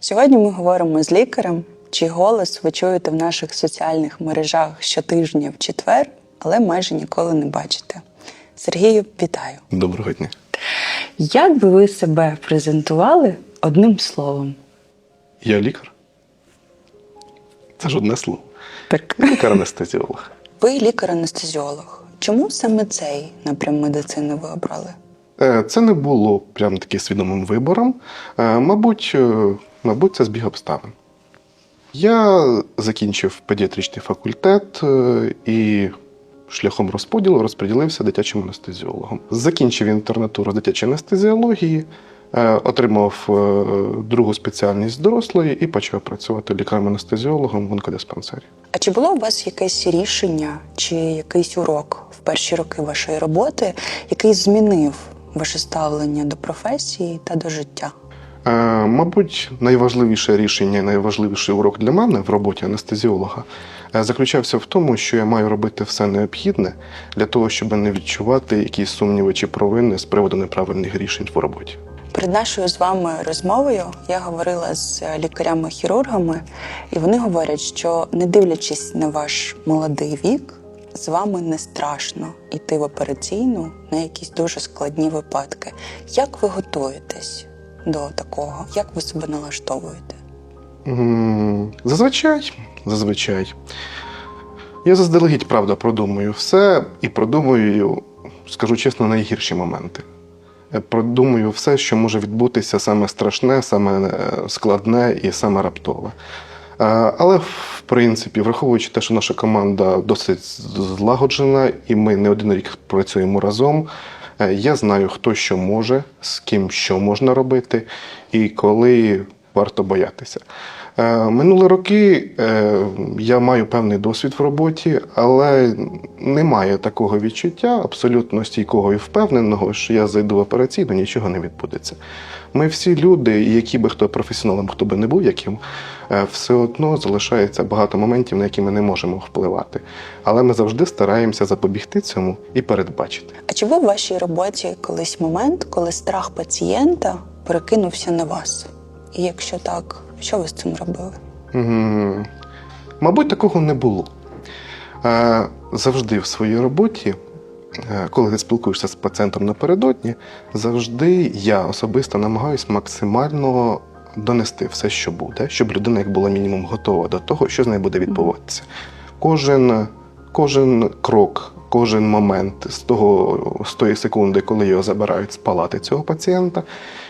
Сьогодні ми говоримо з лікарем, чий голос ви чуєте в наших соціальних мережах щотижня в четвер, але майже ніколи не бачите. Сергію, вітаю! Доброго дня. Як би ви себе презентували одним словом? Я лікар. Це ж одне слово. Так. Лікар-анестезіолог. Ви лікар-анестезіолог. Чому саме цей напрям медицини ви обрали? Е, Це не було прям таки свідомим вибором. Е, Мабуть, е, мабуть, це збіг обставин. Я закінчив педіатричний факультет е, і шляхом розподілу розподілився дитячим анестезіологом. Закінчив інтернатуру з дитячої анестезіології, е, отримав е, другу спеціальність дорослої і почав працювати лікарем-анестезіологом в онкодиспансері. А чи було у вас якесь рішення чи якийсь урок в перші роки вашої роботи, який змінив ваше ставлення до професії та до життя? Е, Мабуть, найважливіше рішення, найважливіший урок для мене в роботі анестезіолога е, заключався в тому, що я маю робити все необхідне для того, щоб не відчувати якісь сумніви чи провини з приводу неправильних рішень в роботі. Перед нашою з вами розмовою я говорила з лікарями-хірургами, і вони говорять, що не дивлячись на ваш молодий вік, з вами не страшно йти в операційну на якісь дуже складні випадки. Як ви готуєтесь до такого? Як ви себе налаштовуєте? Зазвичай, зазвичай. Я заздалегідь, правда, продумую все і продумую, скажу чесно, найгірші моменти. Е, Продумую все, що може відбутися саме страшне, саме е, складне і саме раптове. Е, Але, в принципі, враховуючи те, що наша команда досить злагоджена, і ми не один рік працюємо разом, я знаю, хто що може, з ким що можна робити, і коли варто боятися. Е, Минулі роки е, я маю певний досвід в роботі, але немає такого відчуття абсолютно стійкого і впевненого, що я зайду в операційну, нічого не відбудеться. Ми всі люди, які би хто професіоналом, хто би не був яким, е, все одно залишається багато моментів, на які ми не можемо впливати. Але ми завжди стараємося запобігти цьому і передбачити. А чи був в вашій роботі колись момент, коли страх пацієнта перекинувся на вас? І якщо так, що ви з цим робили? Мабуть, такого не було. Е, Завжди в своїй роботі, е, коли ти спілкуєшся з пацієнтом напередодні, завжди я особисто намагаюся максимально донести все, що буде, щоб людина як була мінімум готова до того, що з нею буде відбуватися. Кожен, кожен крок, кожен момент з того з тої секунди, коли його забирають з палати цього пацієнта,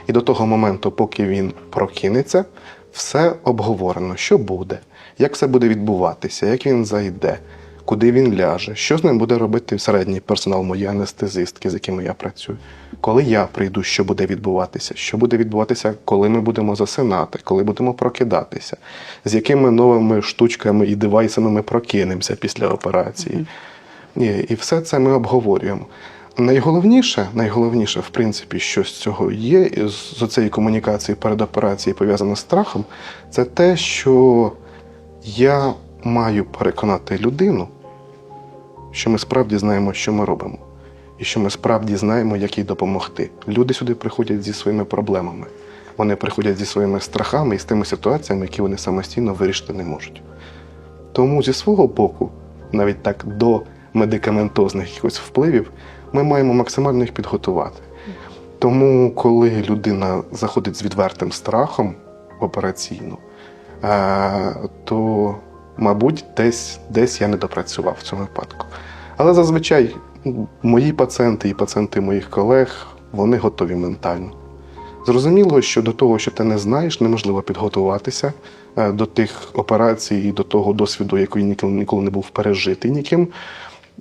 і до того моменту, поки він прокинеться, все обговорено, що буде, як все буде відбуватися, як він зайде, куди він ляже, що з ним буде робити середній персонал моєї анестезистки, з якими я працюю. Коли я прийду, що буде відбуватися, що буде відбуватися, коли ми будемо засинати, коли будемо прокидатися, з якими новими штучками і девайсами ми прокинемося після операції. І, і все це ми обговорюємо. Найголовніше, найголовніше, в принципі, що з цього є, з цієї комунікації перед операцією пов'язано з страхом, це те, що я маю переконати людину, що ми справді знаємо, що ми робимо, і що ми справді знаємо, як їй допомогти. Люди сюди приходять зі своїми проблемами. Вони приходять зі своїми страхами і з тими ситуаціями, які вони самостійно вирішити не можуть. Тому зі свого боку, навіть так до медикаментозних якихось впливів, ми маємо максимально їх підготувати. Тому, коли людина заходить з відвертим страхом в операційну, е, то, мабуть, десь, десь я не допрацював в цьому випадку. Але зазвичай мої пацієнти і пацієнти моїх колег вони готові ментально. Зрозуміло, що до того, що ти не знаєш, неможливо підготуватися е, до тих операцій і до того досвіду, який ніколи, ніколи не був пережитий ніким.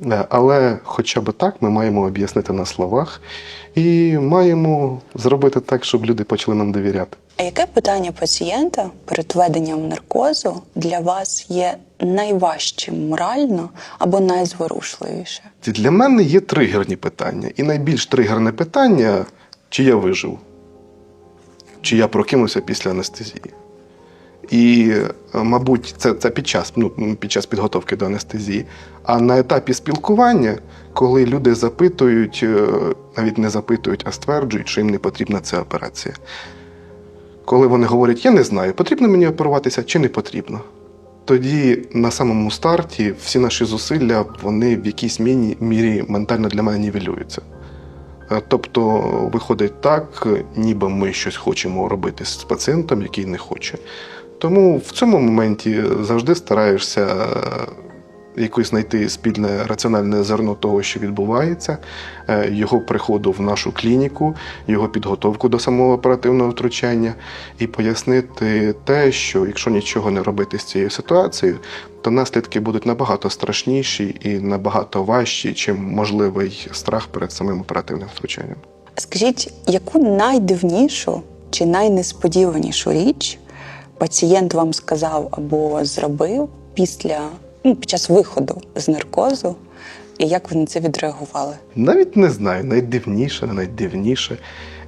Е, Але хоча б так ми маємо об'яснити на словах і маємо зробити так, щоб люди почали нам довіряти. А яке питання пацієнта перед введенням наркозу для вас є найважчим морально або найзворушливіше? Для мене є тригерні питання. І найбільш тригерне питання, чи я вижив, чи я прокинувся після анестезії. І, е, мабуть, це, це під час, ну, під час підготовки до анестезії. А на етапі спілкування, коли люди запитують, е, навіть не запитують, а стверджують, що їм не потрібна ця операція. коли вони говорять, я не знаю, потрібно мені оперуватися чи не потрібно. Тоді на самому старті всі наші зусилля вони в якійсь мірі ментально для мене нівелюються. Е, Тобто виходить так, ніби ми щось хочемо робити з пацієнтом, який не хоче. Тому в цьому моменті завжди стараєшся е, якось знайти спільне раціональне зерно того, що відбувається, е, його приходу в нашу клініку, його підготовку до самого оперативного втручання, і пояснити те, що якщо нічого не робити з цією ситуацією, то наслідки будуть набагато страшніші і набагато важчі, чим можливий страх перед самим оперативним втручанням. Скажіть, яку найдивнішу чи найнесподіванішу річ пацієнт вам сказав або зробив після ну, під час виходу з наркозу, і як ви на це відреагували? Навіть не знаю, найдивніше, найдивніше.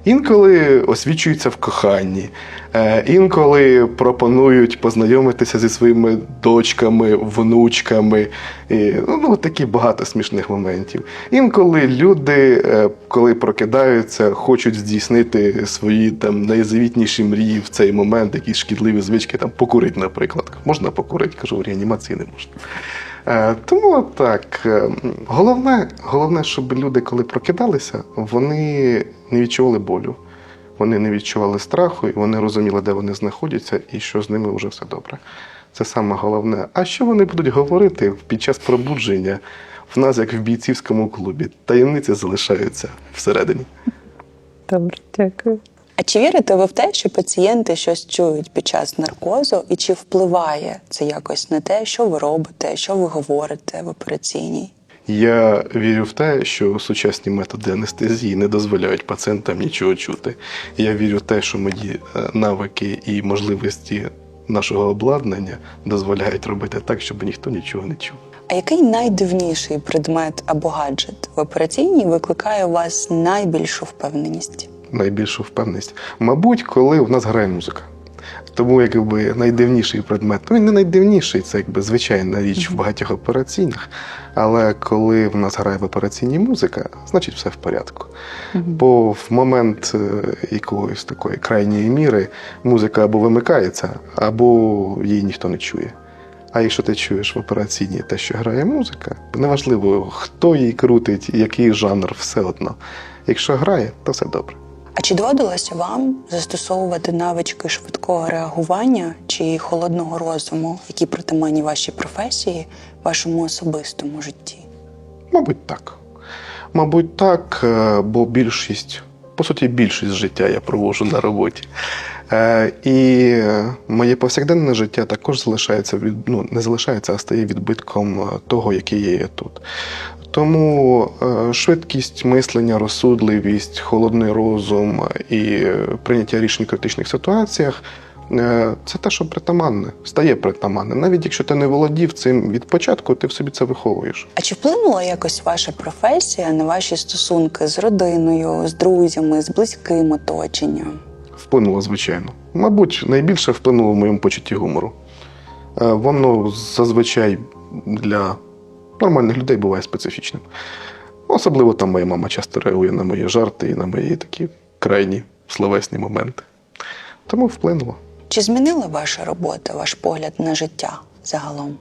Інколи освічуються в коханні, е, інколи пропонують познайомитися зі своїми дочками, внучками. І, ну, ну, такі багато смішних моментів. Інколи люди, е, коли прокидаються, хочуть здійснити свої там найзавітніші мрії в цей момент, якісь шкідливі звички, там покурити, наприклад. Можна покурити, кажу, в реанімації не можна. Е, Тому так, е, головне, головне, щоб люди, коли прокидалися, вони не відчували болю, вони не відчували страху, і вони розуміли, де вони знаходяться і що з ними вже все добре. Це саме головне. А що вони будуть говорити під час пробудження в нас, як в бійцівському клубі? Таємниці залишаються всередині. Добре, дякую. А чи вірите ви в те, що пацієнти щось чують під час наркозу, і чи впливає це якось на те, що ви робите, що ви говорите в операційній? Я вірю в те, що сучасні методи анестезії не дозволяють пацієнтам нічого чути. Я вірю в те, що мої е, навики і можливості нашого обладнання дозволяють робити так, щоб ніхто нічого не чув. А який найдивніший предмет або гаджет в операційній викликає у вас найбільшу впевненість? Найбільшу впевненість. Мабуть, коли в нас грає музика. Тому якби найдивніший предмет, ну він не найдивніший, це якби звичайна річ в багатьох операційних. Але коли в нас грає в операційній музика, значить все в порядку. Бо в момент е, якоїсь такої крайньої міри музика або вимикається, або її ніхто не чує. А якщо ти чуєш в операційній те, що грає музика, неважливо, хто її крутить, який жанр, все одно. Якщо грає, то все добре. А чи доводилося вам застосовувати навички швидкого реагування чи холодного розуму, які притаманні вашій професії, вашому особистому житті? Мабуть, так. Мабуть, так, е, бо більшість, по суті, більшість життя я проводжу на роботі. Е, І е, моє повсякденне життя також залишається від, ну, не залишається, а стає відбитком е, того, який я є тут. Тому швидкість мислення, розсудливість, холодний розум і прийняття рішень в критичних ситуаціях це те, що притаманне, стає притаманним. Навіть якщо ти не володів цим від початку, ти в собі це виховуєш. А чи вплинула якось ваша професія на ваші стосунки з родиною, з друзями, з близьким оточенням? Вплинуло, звичайно. Мабуть, найбільше вплинуло в моєму почутті гумору. Е, Воно зазвичай для нормальних людей буває специфічним. Особливо там моя мама часто реагує на мої жарти і на мої такі крайні словесні моменти. Тому вплинуло. Чи змінила ваша робота, ваш погляд на життя загалом?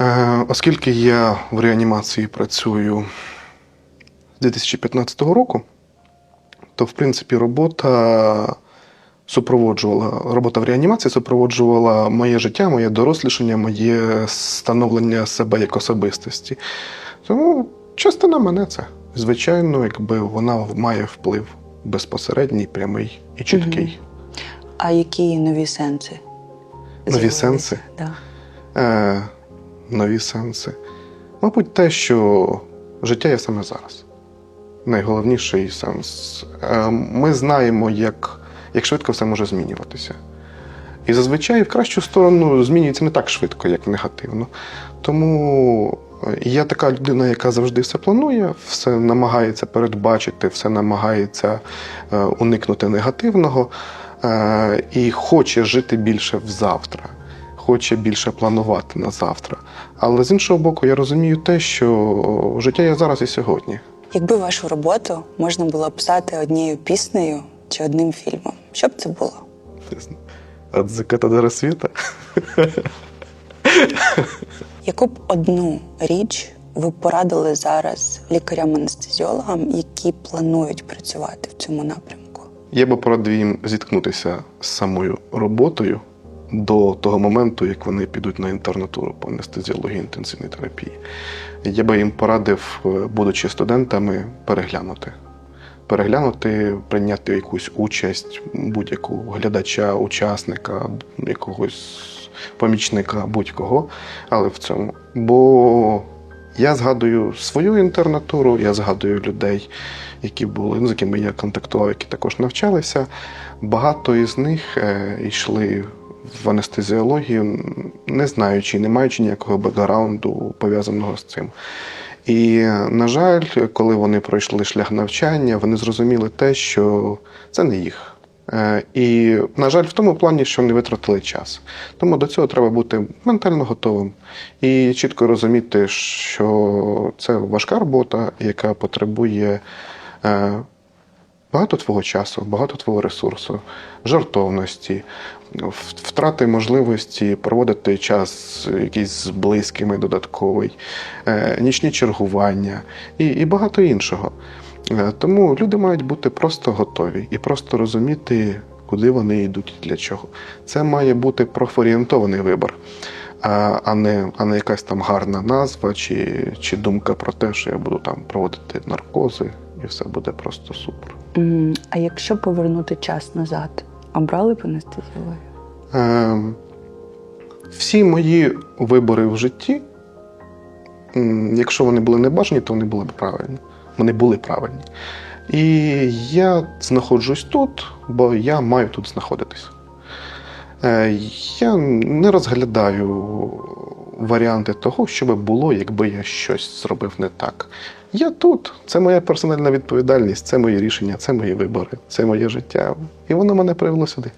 Е, Оскільки я в реанімації працюю з 2015 року, то в принципі робота супроводжувала робота в реанімації супроводжувала моє життя, моє дорослішання, моє становлення себе як особистості. Тому частина мене це. Звичайно, якби вона має вплив безпосередній, прямий і чіткий. А які нові сенси? Нові сенси? Да. Е, нові сенси. Мабуть, те, що життя є саме зараз. Найголовніший сенс. Е, ми знаємо, як, як швидко все може змінюватися. І зазвичай в кращу сторону змінюється не так швидко, як негативно. Тому е, я така людина, яка завжди все планує, все намагається передбачити, все намагається е, уникнути негативного е, і хоче жити більше в завтра, хоче більше планувати на завтра. Але з іншого боку, я розумію те, що життя є зараз і сьогодні. Якби вашу роботу можна було описати однією піснею чи одним фільмом, що б це було? От заката до рассвета. Яку б одну річ ви порадили зараз лікарям-анестезіологам, які планують працювати в цьому напрямку? Я би порадив їм зіткнутися з самою роботою до того моменту, як вони підуть на інтернатуру по анестезіології інтенсивної терапії. Я би їм порадив, е, будучи студентами, переглянути. Переглянути, прийняти якусь участь будь-яку глядача, учасника, якогось помічника, будь-кого, але в цьому. Бо я згадую свою інтернатуру, я згадую людей, які були, ну, з якими я контактував, які також навчалися. Багато із них е, йшли в анестезіологію, не знаючи, не маючи ніякого бекграунду пов'язаного з цим. І, на жаль, коли вони пройшли шлях навчання, вони зрозуміли те, що це не їх. Е, І, на жаль, в тому плані, що не витратили час. Тому до цього треба бути ментально готовим і чітко розуміти, що це важка робота, яка потребує е, багато твого часу, багато твого ресурсу, жартовності, втрати можливості проводити час якийсь з близькими додатковий, е, нічні чергування і, і багато іншого. Е, Тому люди мають бути просто готові і просто розуміти, куди вони йдуть і для чого. Це має бути профорієнтований вибір, а а не, а не якась там гарна назва чи, чи думка про те, що я буду там проводити наркози, і все буде просто супер. А якщо повернути час назад, обрали б анестезіологію? Е, всі мої вибори в житті, якщо вони були не бажані, то вони були б правильні. Вони були правильні. І я знаходжусь тут, бо я маю тут знаходитись. Е, Я не розглядаю варіанти того, що би було, якби я щось зробив не так. Я тут, це моя персональна відповідальність, це мої рішення, це мої вибори, це моє життя. І воно мене привело сюди.